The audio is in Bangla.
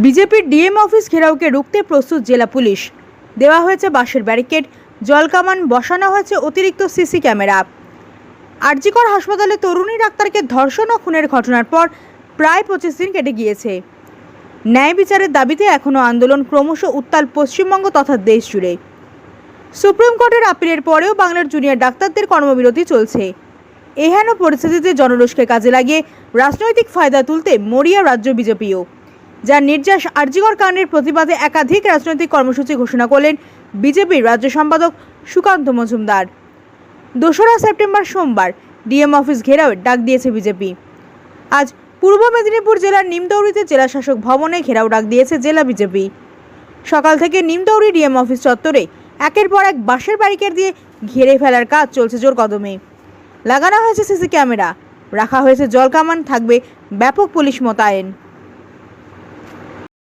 বিজেপির ডিএম অফিস ঘেরাওকে রুখতে প্রস্তুত জেলা পুলিশ। দেওয়া হয়েছে বাঁশের ব্যারিকেড জলকামান বসানো হয়েছে অতিরিক্ত সিসি ক্যামেরা। আরজিকর হাসপাতালে তরুণী ডাক্তারকে ধর্ষণ ও খুনের ঘটনার পর প্রায় পঁচিশ দিন কেটে গিয়েছে। ন্যায় বিচারের দাবিতে এখনও আন্দোলন ক্রমশ উত্তাল পশ্চিমবঙ্গ তথা দেশ জুড়ে সুপ্রিম কোর্টের আপিলের পরেও বাংলার জুনিয়র ডাক্তারদের কর্মবিরতি চলছে। এহেন পরিস্থিতিতে জনরোষকে কাজে লাগিয়ে রাজনৈতিক ফায়দা তুলতে মরিয়া রাজ্য বিজেপিও। যার নির্যাস আরজিকর কাণ্ডের প্রতিবাদে একাধিক রাজনৈতিক কর্মসূচি ঘোষণা করলেন বিজেপির রাজ্য সম্পাদক সুকান্ত মজুমদার। দোসরা সেপ্টেম্বর সোমবার ডিএম অফিস ঘেরাওয়ের ডাক দিয়েছে বিজেপি। আজ পূর্ব মেদিনীপুর জেলার নিমদৌড়িতে জেলা শাসক ভবনে ঘেরাও ডাক দিয়েছে জেলা বিজেপি। সকাল থেকে নিমদৌড়ি ডিএম অফিস চত্বরে একের পর এক বাঁশের ব্যারিকেড দিয়ে ঘিরে ফেলার কাজ চলছে জোর কদমে। লাগানো হয়েছে সিসি ক্যামেরা, রাখা হয়েছে জলকামান থাকবে ব্যাপক পুলিশ মোতায়েন।